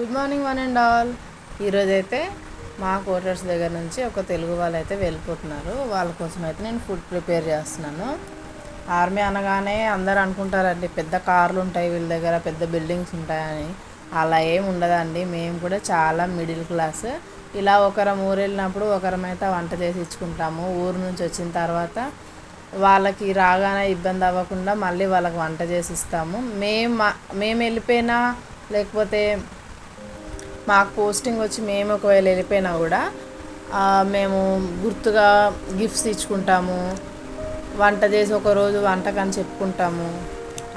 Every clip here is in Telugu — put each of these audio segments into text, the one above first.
Good morning one and all ఈరోజు అయితే మా క్వార్టర్స్ దగ్గర నుంచి ఒక తెలుగు వాళ్ళు అయితే వెళ్ళిపోతున్నారు. వాళ్ళ కోసం అయితే నేను ఫుడ్ ప్రిపేర్ చేస్తున్నాను. ఆర్మీ అనగానే అందరు అనుకుంటారండి పెద్ద కార్లు ఉంటాయి వీళ్ళ దగ్గర పెద్ద బిల్డింగ్స్ ఉంటాయని. అలా ఏం ఉండదండి. మేము కూడా చాలా మిడిల్ క్లాస్ ఇలా ఒకరం ఊరు వెళ్ళినప్పుడు ఒకరం అయితే వంట చేసి ఇచ్చుకుంటాము. ఊరు నుంచి వచ్చిన తర్వాత వాళ్ళకి రాగానే ఇబ్బంది అవ్వకుండా మళ్ళీ వాళ్ళకి వంట చేసి ఇస్తాము. మేము మా- మేము వెళ్ళిపోయినా లేకపోతే మాకు పోస్టింగ్ వచ్చి మేము ఒకవేళ వెళ్ళిపోయినా కూడా మేము గుర్తుగా గిఫ్ట్స్ ఇచ్చుకుంటాము వంట చేసి ఒకరోజు వంటకని చెప్పుకుంటాము.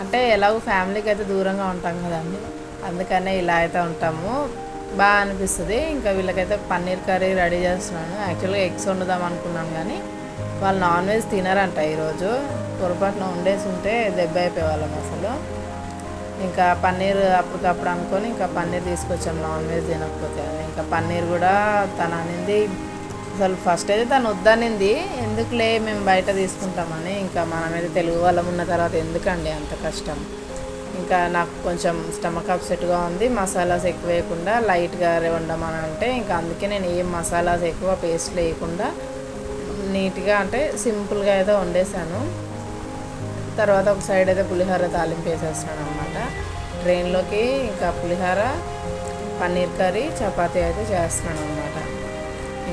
అంటే ఎలాగో ఫ్యామిలీకి అయితే దూరంగా ఉంటాం కదండి. అందుకనే ఇలా అయితే ఉంటాము. బాగా అనిపిస్తుంది. ఇంకా వీళ్ళకైతే పన్నీర్ కర్రీ రెడీ చేస్తున్నాను. యాక్చువల్గా ఎగ్స్ వండుదాం అనుకున్నాను కానీ వాళ్ళు నాన్ వెజ్ తినరంట ఈరోజు. పొరపాటున వండేసి ఉంటే దెబ్బ అయిపోయేవాళ్ళం అసలు. ఇంకా పన్నీర్ అప్పటికప్పుడు అనుకొని ఇంకా పన్నీర్ తీసుకొచ్చాం నాన్ వెజ్ తినకపోతే అని. ఇంకా పన్నీర్ కూడా తను అనింది అసలు ఫస్ట్ అయితే తను వద్దనింది ఎందుకులే మేము బయట తీసుకుంటామని. ఇంకా మనమైతే తెలుగు వాళ్ళం ఉన్న తర్వాత ఎందుకండి అంత కష్టం? ఇంకా నాకు కొంచెం స్టమక్ అప్సెట్గా ఉంది మసాలాస్ ఎక్కువ వేయకుండా లైట్గా వండమని అంటే ఇంకా అందుకే నేను ఏం మసాలాస్ ఎక్కువ పేస్ట్ వేయకుండా నీట్గా అంటే సింపుల్గా అయితే వండేసాను తర్వాత ఒక సైడ్ అయితే పులిహోర తాలింపు వేసేస్తున్నాను. ట్రైన్లోకి ఇంకా పులిహోర పన్నీర్ కర్రీ చపాతీ అయితే చేస్తున్నాను అనమాట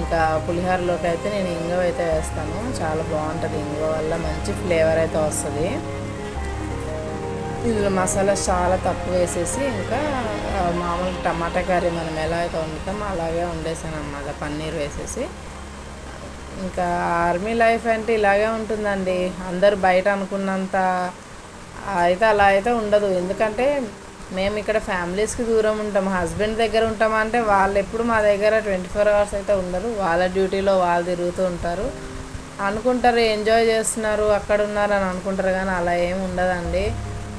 ఇంకా పులిహోరలోకి అయితే నేను ఇంగవ అయితే వేస్తాను. చాలా బాగుంటుంది. ఇంగవ వల్ల మంచి ఫ్లేవర్ అయితే వస్తుంది. ఇందులో మసాలా చాలా తక్కువ వేసేసి ఇంకా మామూలు టమాటా కర్రీ మనం ఎలా అయితే వండుతామో అలాగే వండేసాను అనమాట పన్నీర్ వేసేసి. ఇంకా ఆర్మీ లైఫ్ అంటే ఇలాగే ఉంటుందండి. అందరు బయట అనుకున్నంత అయితే అలా అయితే ఉండదు. ఎందుకంటే మేము ఇక్కడ ఫ్యామిలీస్కి దూరం ఉంటాం. హస్బెండ్ దగ్గర ఉంటాం అంటే వాళ్ళు ఎప్పుడు మా దగ్గర ట్వంటీ ఫోర్ అవర్స్ అయితే ఉండరు. వాళ్ళ డ్యూటీలో వాళ్ళు తిరుగుతూ ఉంటారు. అనుకుంటారు ఎంజాయ్ చేస్తున్నారు అక్కడ ఉన్నారు అని అనుకుంటారు కానీ అలా ఏం ఉండదండి.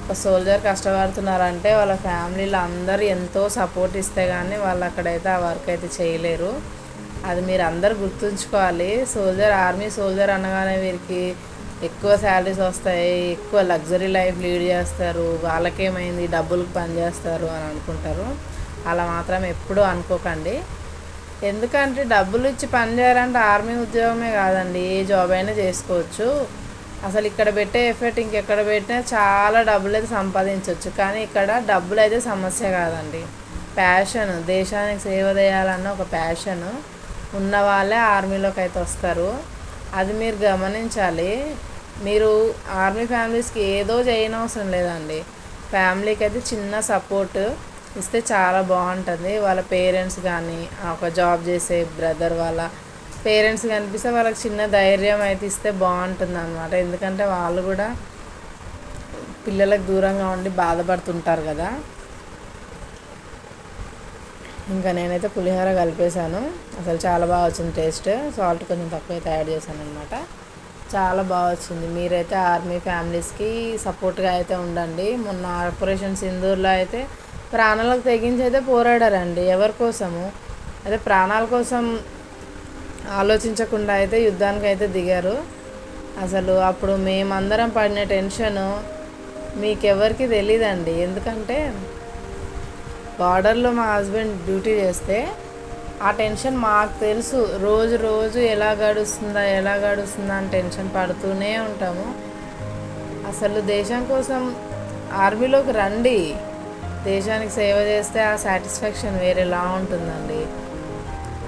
ఒక సోల్జర్ కష్టపడుతున్నారంటే వాళ్ళ ఫ్యామిలీలో అందరూ ఎంతో సపోర్ట్ ఇస్తే కానీ వాళ్ళు అక్కడైతే ఆ వర్క్ అయితే చేయలేరు. అది మీరు అందరు గుర్తుంచుకోవాలి. సోల్జర్ ఆర్మీ సోల్జర్ అనగానే వీరికి ఎక్కువ శాలరీస్ వస్తాయి ఎక్కువ లగ్జరీ లైఫ్ లీడ్ చేస్తారు వాళ్ళకేమైంది డబ్బులకు పని చేస్తారు అని అనుకుంటారు. అలా మాత్రం ఎప్పుడూ అనుకోకండి. ఎందుకంటే డబ్బులు ఇచ్చి పని చేయాలంటే ఆర్మీ ఉద్యోగమే కాదండి ఏ జాబ్ అయినా చేసుకోవచ్చు. అసలు ఇక్కడ పెట్టే ఎఫర్ట్ ఇంకెక్కడ పెట్టినా చాలా డబ్బులు అయితే సంపాదించవచ్చు కానీ ఇక్కడ డబ్బులు అయితే సమస్య కాదండి. ప్యాషన్ దేశానికి సేవ చేయాలన్న ఒక ప్యాషన్ ఉన్న వాళ్ళే ఆర్మీలోకి అయితే వస్తారు. అది మీరు గమనించాలి. మీరు ఆర్మీ ఫ్యామిలీస్కి ఏదో చేయనవసరం లేదండి. ఫ్యామిలీకి అయితే చిన్న సపోర్ట్ ఇస్తే చాలా బాగుంటుంది. వాళ్ళ పేరెంట్స్ కానీ ఒక జాబ్ చేసే బ్రదర్ వాళ్ళ పేరెంట్స్ కనిపిస్తే వాళ్ళకి చిన్న ధైర్యం అయితే ఇస్తే బాగుంటుంది అనమాట ఎందుకంటే వాళ్ళు కూడా పిల్లలకు దూరంగా ఉండి బాధపడుతుంటారు కదా. ఇంకా నేనైతే పులిహోర కలిపేశాను. అసలు చాలా బాగా వచ్చింది టేస్ట్. సాల్ట్ కొంచెం తక్కువ అయితే యాడ్ చేశాను అనమాట చాలా బాగా వచ్చింది. మీరైతే ఆర్మీ ఫ్యామిలీస్కి సపోర్ట్గా అయితే ఉండండి. మొన్న ఆపరేషన్ సింధూర్లో అయితే ప్రాణాలకు తెగించి అయితే పోరాడారండి ఎవరి కోసము? అదే ప్రాణాల కోసం ఆలోచించకుండా అయితే యుద్ధానికి అయితే దిగారు. అసలు అప్పుడు మేమందరం పడిన టెన్షను మీకెవరికి తెలియదండి ఎందుకంటే బార్డర్లో మా హస్బెండ్ డ్యూటీ చేస్తే ఆ టెన్షన్ మాకు తెలుసు. రోజు రోజు ఎలా గడుస్తుందా ఎలా గడుస్తుందా అని టెన్షన్ పడుతూనే ఉంటాము. అసలు దేశం కోసం ఆర్మీలోకి రండి. దేశానికి సేవ చేస్తే ఆ సాటిస్ఫాక్షన్ వేరేలా ఉంటుందండి.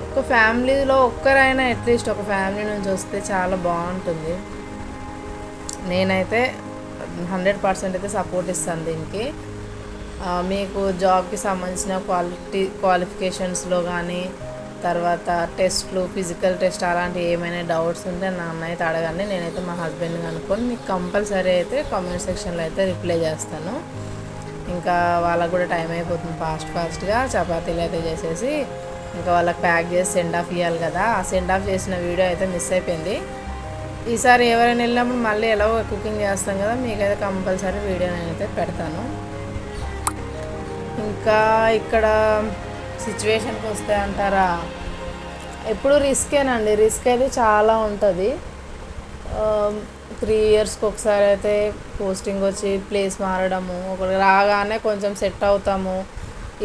ఒక ఫ్యామిలీలో ఒక్కరైనా అట్లీస్ట్ ఒక ఫ్యామిలీ నుంచి వస్తే చాలా బాగుంటుంది. నేనైతే హండ్రెడ్ పర్సెంట్ అయితే సపోర్ట్ ఇస్తాను దీనికి. మీకు జాబ్కి సంబంధించిన క్వాలిటీ క్వాలిఫికేషన్స్లో కానీ తర్వాత టెస్ట్లు ఫిజికల్ టెస్ట్ అలాంటివి ఏమైనా డౌట్స్ ఉంటే నన్ను అయితే అడగండి. నేనైతే మా హస్బెండ్ కనుక్కొని మీకు కంపల్సరీ అయితే కామెంట్ సెక్షన్లో అయితే రిప్లై చేస్తాను. ఇంకా వాళ్ళకు కూడా టైం అయిపోతుంది ఫాస్ట్ ఫాస్ట్గా. చపాతీలు అయితే చేసేసి ఇంకా వాళ్ళకి ప్యాక్ చేసి సెండ్ ఆఫ్ ఇవ్వాలి కదా. ఆ సెండ్ ఆఫ్ చేసిన వీడియో అయితే మిస్ అయిపోయింది. ఈసారి ఎవరైనా వెళ్ళినప్పుడు మళ్ళీ ఎలా కుకింగ్ చేస్తాం కదా మీకైతే కంపల్సరీ వీడియో నేనైతే పెడతాను. ఇంకా ఇక్కడ సిచ్యువేషన్కి వస్తే అంటారా? ఎప్పుడు రిస్కేనండి. రిస్క్ అయితే చాలా ఉంటుంది. త్రీ ఇయర్స్కి ఒకసారి అయితే పోస్టింగ్ వచ్చి ప్లేస్ మారడము ఒకటి రాగానే కొంచెం సెట్ అవుతాము.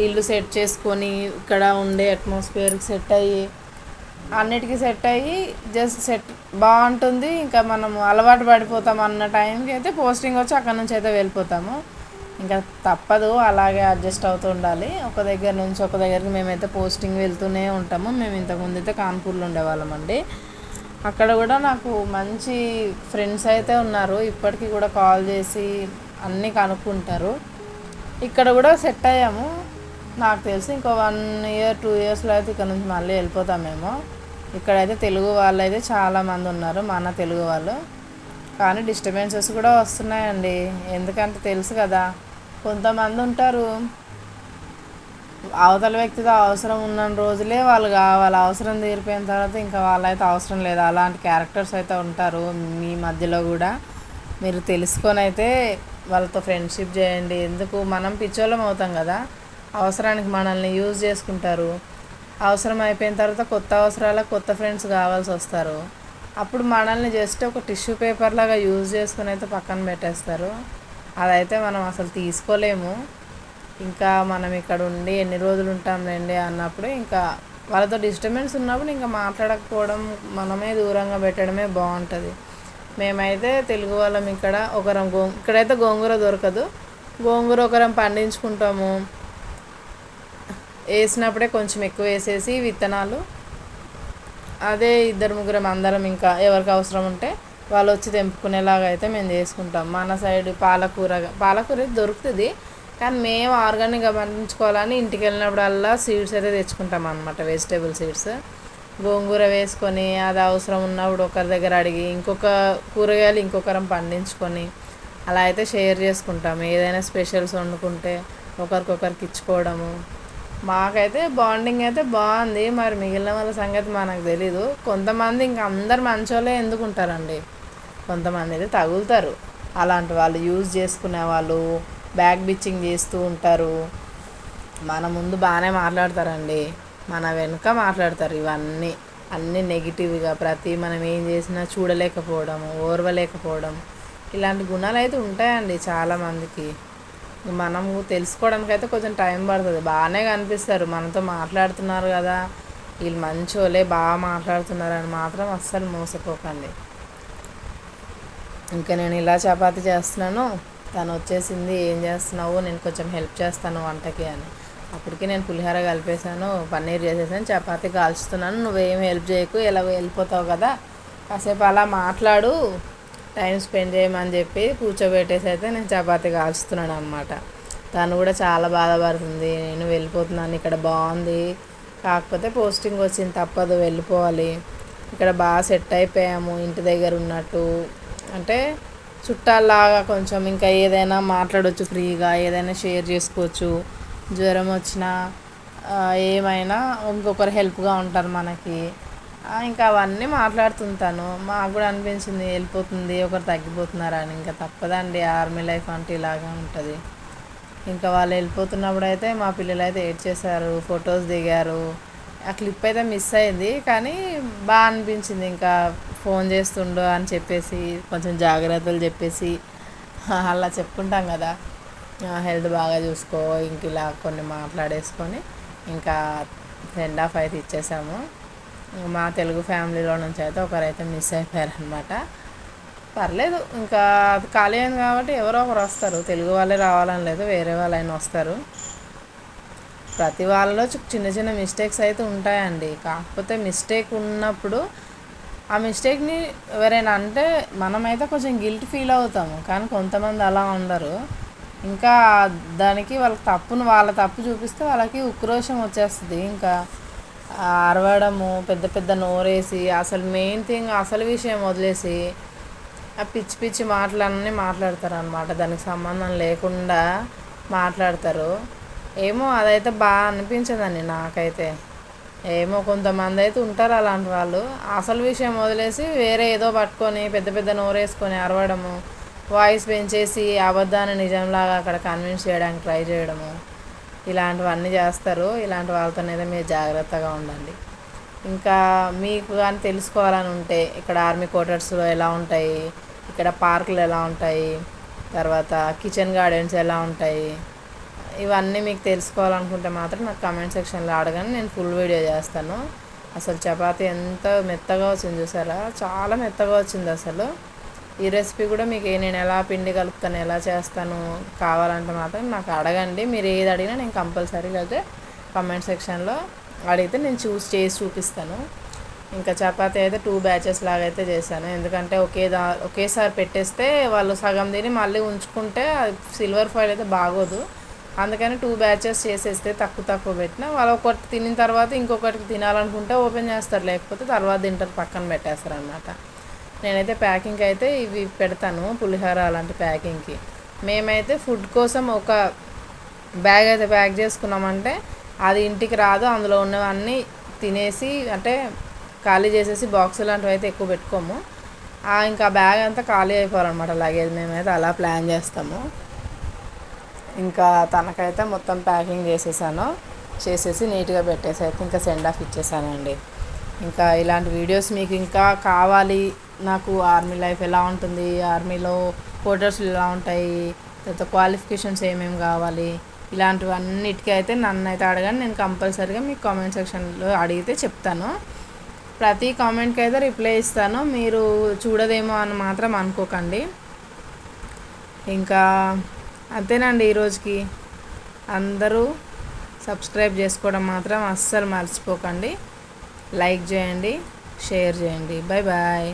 ఇల్లు సెట్ చేసుకొని ఇక్కడ ఉండే అట్మాస్ఫియర్కి సెట్ అయ్యి అన్నిటికీ సెట్ అయ్యి జస్ట్ సెట్ బాగుంటుంది. ఇంకా మనము అలవాటు పడిపోతాం అన్న టైంకి అయితే పోస్టింగ్ వచ్చి అక్కడ నుంచి అయితే వెళ్ళిపోతాము. ఇంకా తప్పదు అలాగే అడ్జస్ట్ అవుతూ ఉండాలి. ఒక దగ్గర నుంచి ఒక దగ్గరికి మేమైతే పోస్టింగ్ వెళ్తూనే ఉంటాము. మేము ఇంతకుముందు అయితే కాన్పూర్లో ఉండేవాళ్ళం అండి. అక్కడ కూడా నాకు మంచి ఫ్రెండ్స్ అయితే ఉన్నారు. ఇప్పటికీ కూడా కాల్ చేసి అన్నీ కనుక్కుంటారు. ఇక్కడ కూడా సెట్ అయ్యాము. నాకు తెలిసి ఇంకో వన్ ఇయర్ టూ ఇయర్స్లో అయితే ఇక్కడ నుంచి మళ్ళీ వెళ్ళిపోతామేమో ఇక్కడైతే తెలుగు వాళ్ళు అయితే చాలామంది ఉన్నారు మన తెలుగు వాళ్ళు. కానీ డిస్టర్బెన్సెస్ కూడా వస్తున్నాయండి. ఎందుకంటే తెలుసు కదా. కొంతమంది ఉంటారు. అవతల వ్యక్తితో అవసరం ఉన్న రోజులే వాళ్ళు కావాలి అవసరం తీరిపోయిన తర్వాత ఇంకా వాళ్ళైతే అవసరం లేదు. అలాంటి క్యారెక్టర్స్ అయితే ఉంటారు మీ మధ్యలో కూడా. మీరు తెలుసుకొని అయితే వాళ్ళతో ఫ్రెండ్షిప్ చేయండి. ఎందుకు? మనం పిచ్చోళ్ళం అవుతాం కదా. అవసరానికి మనల్ని యూజ్ చేసుకుంటారు. అవసరం అయిపోయిన తర్వాత కొత్త అవసరాల కొత్త ఫ్రెండ్స్ కావాల్సి వస్తారు. అప్పుడు మనల్ని జస్ట్ ఒక టిష్యూ పేపర్ లాగా యూజ్ చేసుకుని అయితే పక్కన పెట్టేస్తారు. అదైతే మనం అసలు తీసుకోలేము. ఇంకా మనం ఇక్కడ ఉండి ఎన్ని రోజులు ఉంటాంలేండి అన్నప్పుడు ఇంకా వాళ్ళతో డిస్టర్బెన్స్ ఉన్నప్పుడు ఇంకా మాట్లాడకపోవడం మనమే దూరంగా పెట్టడమే బాగుంటుంది. మేమైతే తెలుగు వాళ్ళం ఇక్కడ. ఒకరం గో ఇక్కడైతే గోంగూర దొరకదు. గోంగూర ఒకరం పండించుకుంటాము. వేసినప్పుడే కొంచెం ఎక్కువ వేసేసి విత్తనాలు. అదే ఇద్దరు ముగ్గురం అందరం ఇంకా ఎవరికి అవసరం ఉంటే వాళ్ళు వచ్చి తెంపుకునేలాగా అయితే మేము చేసుకుంటాం. మన సైడ్ పాలకూర పాలకూర దొరుకుతుంది. కానీ మేము ఆర్గానిక్గా పండించుకోవాలని ఇంటికి వెళ్ళినప్పుడల్లా సీడ్స్ అయితే తెచ్చుకుంటాం అనమాట వెజిటేబుల్ సీడ్స్ గోంగూర వేసుకొని అది అవసరం ఉన్నప్పుడు ఒకరి దగ్గర అడిగి ఇంకొక కూరగాయలు ఇంకొకరం పండించుకొని అలా అయితే షేర్ చేసుకుంటాం. ఏదైనా స్పెషల్స్ వండుకుంటే ఒకరికొకరికి ఇచ్చుకోవడము. మాకైతే బాండింగ్ అయితే బాగుంది. మరి మిగిలిన వాళ్ళ సంగతి మనకు తెలీదు. కొంతమంది ఇంకా అందరు మంచోళ్ళే ఎందుకుంటారండి? కొంతమంది అయితే తగులుతారు. అలాంటి వాళ్ళు యూజ్ చేసుకునే వాళ్ళు బ్యాక్ బిచ్చింగ్ చేస్తూ ఉంటారు. మన ముందు బాగానే మాట్లాడతారండి. మన వెనుక మాట్లాడతారు ఇవన్నీ. అన్నీ నెగిటివ్గా ప్రతి మనం ఏం చేసినా చూడలేకపోవడం ఓర్వలేకపోవడం. ఇలాంటి గుణాలు అయితే ఉంటాయండి చాలామందికి. మనం తెలుసుకోవడానికి అయితే కొంచెం టైం పడుతుంది. బాగానే కనిపిస్తారు. మనతో మాట్లాడుతున్నారు కదా. వీళ్ళు మంచోలే బాగా మాట్లాడుతున్నారని మాత్రం అస్సలు మోసపోకండి. ఇంకా నేను ఇలా చపాతి చేస్తున్నాను. తను వచ్చేసింది ఏం చేస్తున్నావు? నేను కొంచెం హెల్ప్ చేస్తాను వంటకి అని. అప్పటికి నేను పులిహోర కలిపేశాను పన్నీర్ చేసేసాను చపాతి కాల్చుతున్నాను. నువ్వేం హెల్ప్ చేయకు ఎలా వెళ్ళిపోతావు కదా. కాసేపు అలా మాట్లాడు టైం స్పెండ్ చేయమని చెప్పి కూర్చోబెట్టేసి అయితే నేను చపాతి కాల్చుతున్నాను అనమాట తను కూడా చాలా బాధపడుతుంది నేను వెళ్ళిపోతున్నాను ఇక్కడ బాగుంది. కాకపోతే పోస్టింగ్ వచ్చింది తప్పదు వెళ్ళిపోవాలి. ఇక్కడ బాగా సెట్ అయిపోయాము ఇంటి దగ్గర ఉన్నట్టు. అంటే చుట్టాల్లాగా కొంచెం ఇంకా ఏదైనా మాట్లాడవచ్చు ఫ్రీగా ఏదైనా షేర్ చేసుకోవచ్చు. జ్వరం వచ్చినా ఏమైనా ఇంకొకరు హెల్ప్గా ఉంటారు మనకి. ఇంకా అవన్నీ మాట్లాడుతుంటాను. మాకు కూడా అనిపించింది వెళ్ళిపోతుంది ఒకరు తగ్గిపోతున్నారని ఇంకా తప్పదండి ఆర్మీ లైఫ్ అంటే ఇలాగే ఉంటుంది. ఇంకా వాళ్ళు వెళ్ళిపోతున్నప్పుడు అయితే మా పిల్లలు అయితే ఏడ్ చేశారు ఫొటోస్ దిగారు. ఆ క్లిప్ అయితే మిస్ అయింది. కానీ బాగా అనిపించింది. ఇంకా ఫోన్ చేస్తుండు అని చెప్పేసి కొంచెం జాగ్రత్తలు చెప్పేసి అలా చెప్పుకుంటాం కదా. హెల్త్ బాగా చూసుకో ఇంక ఇలా కొన్ని మాట్లాడేసుకొని ఇంకా సెండ్ ఆఫ్ అయితే ఇచ్చేసాము. మా తెలుగు ఫ్యామిలీలో నుంచి అయితే ఒకరైతే మిస్ అయిపోయారనమాట పర్లేదు ఇంకా అది ఖాళీ అయింది కాబట్టి ఎవరో ఒకరు వస్తారు. తెలుగు వాళ్ళే రావాలని లేదు వేరే వాళ్ళైనా వస్తారు. ప్రతి వాళ్ళలో చిన్న చిన్న మిస్టేక్స్ అయితే ఉంటాయండి. కాకపోతే మిస్టేక్ ఉన్నప్పుడు ఆ మిస్టేక్ని ఎవరైనా అంటే మనమైతే కొంచెం గిల్ట్ ఫీల్ అవుతాము. కానీ కొంతమంది అలా ఉండరు. ఇంకా దానికి వాళ్ళకి తప్పును వాళ్ళ తప్పు చూపిస్తే వాళ్ళకి ఉక్రోషం వచ్చేస్తుంది. ఇంకా అరవడము పెద్ద పెద్ద నోరేసి అసలు మెయిన్ థింగ్ అసలు విషయం వదిలేసి ఆ పిచ్చి పిచ్చి మాటలన్నీ మాట్లాడతారు అనమాట దానికి సంబంధం లేకుండా మాట్లాడతారు. ఏమో అదైతే బాగా అనిపించదండి నాకైతే. ఏమో కొంతమంది అయితే ఉంటారు అలాంటి వాళ్ళు. అసలు విషయం వదిలేసి వేరే ఏదో పట్టుకొని పెద్ద పెద్ద నోరేసుకొని అరవడము వాయిస్ పెంచేసి అబద్ధాన్ని నిజంలాగా అక్కడ కన్విన్స్ చేయడానికి ట్రై చేయడము ఇలాంటివన్నీ చేస్తారు. ఇలాంటి వాళ్ళతోనైతే మీరు జాగ్రత్తగా ఉండండి. ఇంకా మీకు కానీ తెలుసుకోవాలని ఉంటే ఇక్కడ ఆర్మీ క్వార్టర్స్లో ఎలా ఉంటాయి ఇక్కడ పార్కులు ఎలా ఉంటాయి తర్వాత కిచెన్ గార్డెన్స్ ఎలా ఉంటాయి ఇవన్నీ మీకు తెలుసుకోవాలనుకుంటే మాత్రం నాకు కమెంట్ సెక్షన్లో అడగండి. నేను ఫుల్ వీడియో చేస్తాను. అసలు చపాతీ ఎంత మెత్తగా వచ్చింది చూసారా? చాలా మెత్తగా వచ్చింది అసలు. ఈ రెసిపీ కూడా మీకు నేను ఎలా పిండి కలుపుతాను ఎలా చేస్తాను కావాలంటే మాత్రం నాకు అడగండి. మీరు ఏది అడిగినా నేను కంపల్సరీగా అయితే కమెంట్ సెక్షన్లో అడిగితే నేను చూస్ చేసి చూపిస్తాను. ఇంకా చపాతీ అయితే టూ బ్యాచెస్ లాగా అయితే చేశాను. ఎందుకంటే ఒకే దా ఒకేసారి పెట్టేస్తే వాళ్ళు సగం తిని మళ్ళీ ఉంచుకుంటే సిల్వర్ ఫాయిల్ అయితే బాగోదు. అందుకని టూ బ్యాచెస్ చేసేస్తే తక్కువ తక్కువ పెట్టిన వాళ్ళు ఒకటి తినిన తర్వాత ఇంకొకటి తినాలనుకుంటే ఓపెన్ చేస్తారు లేకపోతే తర్వాత తింటారు పక్కన పెట్టేస్తారు అనమాట నేనైతే ప్యాకింగ్ అయితే ఇవి పెడతాను పులిహోర అలాంటి ప్యాకింగ్కి మేమైతే ఫుడ్ కోసం ఒక బ్యాగ్ అయితే ప్యాక్ చేసుకున్నామంటే అది ఇంటికి రాదు అందులో ఉన్నవన్నీ తినేసి అంటే ఖాళీ చేసేసి బాక్స్ లాంటివి అయితే ఎక్కువ పెట్టుకోము. ఇంకా బ్యాగ్ అంతా ఖాళీ అయిపోవాలన్నమాట లగేజ్ మేమైతే అలా ప్లాన్ చేస్తాము. ఇంకా తనకైతే మొత్తం ప్యాకింగ్ చేసేసాను. చేసేసి నీట్గా పెట్టేసి అయితే ఇంకా సెండ్ ఆఫ్ ఇచ్చేసానండి. ఇంకా ఇలాంటి వీడియోస్ మీకు ఇంకా కావాలి. నాకు ఆర్మీ లైఫ్ ఎలా ఉంటుంది? ఆర్మీలో క్వార్టర్స్ ఎలా ఉంటాయి? తర్వాత క్వాలిఫికేషన్స్ ఏమేమి కావాలి? ఇలాంటివన్నిటికీ అయితే నన్ను అయితే అడగండి. నేను కంపల్సరీగా మీకు కామెంట్ సెక్షన్లో అడిగితే చెప్తాను. ప్రతి కామెంట్కి అయితే రిప్లై ఇస్తాను. మీరు చూడదేమో అని మాత్రం అనుకోకండి. ఇంకా అంతేనండి ఈరోజుకి అందరూ సబ్స్క్రైబ్ చేసుకోవడం మాత్రం అస్సలు మర్చిపోకండి. లైక్ చేయండి షేర్ చేయండి. Bye bye.